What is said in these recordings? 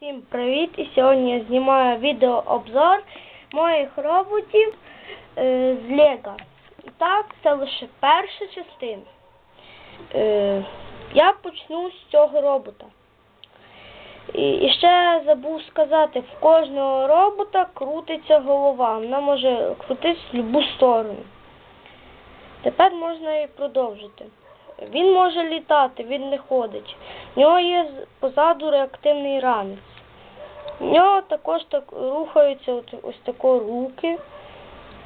Всім привіт! І сьогодні я знімаю відеообзор моїх роботів е, з Лего. І так, це лише перша частина. Е, я почну з цього робота. І, і ще забув сказати, в кожного робота крутиться голова. Вона може крутитися в будь-яку сторону. Тепер можна і продовжити. Він може літати, він не ходить. В нього є позаду реактивний ранець. В нього також так рухаються от, ось тако руки,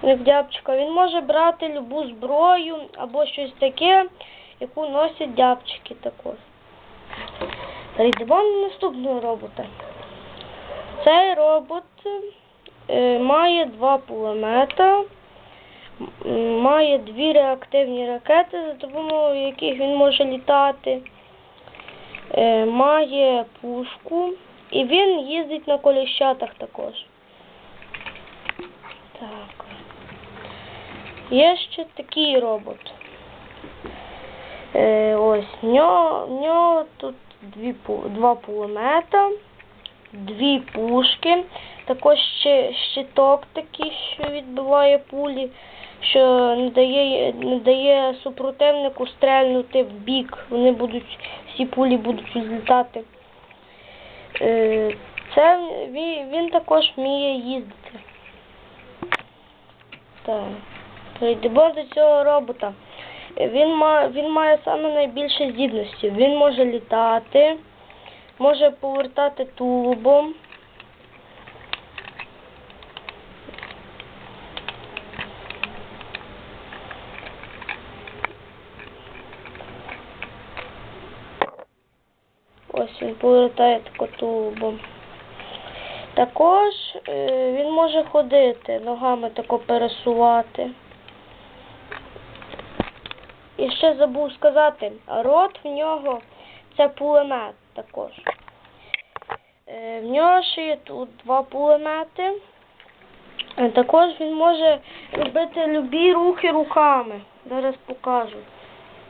як дябчика. Він може брати любу зброю або щось таке, яку носять дябчики також. Перейдемо до наступного робота. Цей робот е, має два пулемета, має дві реактивні ракети, за допомогою яких він може літати, має пушку і він їздить на коліщатах також. Так. Є ще такий робот. Е, ось, в нього, в нього тут дві, два пулемета, дві пушки, також ще щиток такий, що відбиває пулі, що не дає, не дає супротивнику стрельнути в бік. Вони будуть, всі пулі будуть злітати. Е, Це він, також вміє їздити. Так. Перейдемо до цього робота. Він має, він має саме найбільше здібності. Він може літати, може повертати тулубом. Ось він повертає тако тулубом. Також е, він може ходити, ногами тако пересувати. І ще забув сказати, рот в нього це пулемет також. Е, в нього ще є тут два пулемети. Е, Також він може робити любі рухи руками. Зараз покажу.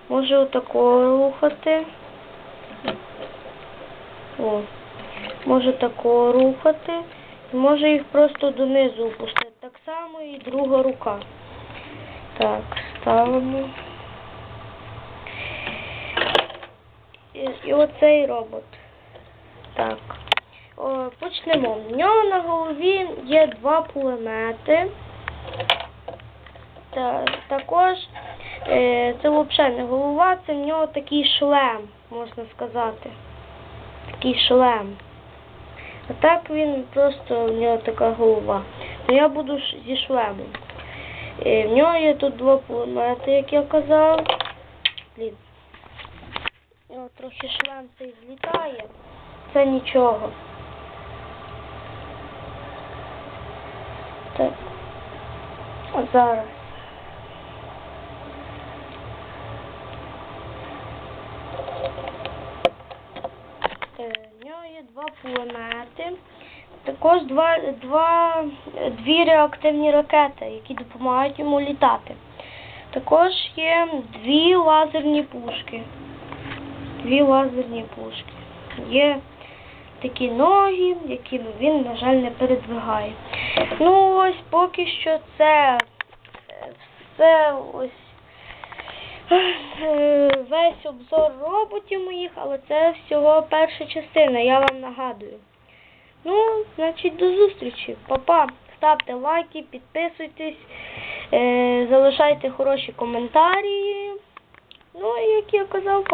Може отако рухати. О. Може тако рухати. Може їх просто донизу опустити. Так само і друга рука. Так, ставимо. І, і оцей робот. Так. О, почнемо. В нього на голові є два пулемети. Та, також е, це взагалі не голова, це в нього такий шлем, можна сказати. Такий шлем. А так він просто в нього така голова. Ну я буду зі шлемом. Е, в нього є тут два пулемети, як я казав. Блін. О, трохи шлем цей злітає. Це нічого. Так. А зараз. В нього є два пулемети. Також два, два, дві реактивні ракети, які допомагають йому літати. Також є дві лазерні пушки. Дві лазерні пушки. Є такі ноги, якими він, на жаль, не передвигає. Ну ось поки що це е, все ось весь обзор роботів моїх, але це всього перша частина, я вам нагадую. Ну, значить, до зустрічі. Па-па. Ставте лайки, підписуйтесь, е, залишайте хороші коментарі. Ну, як я казав,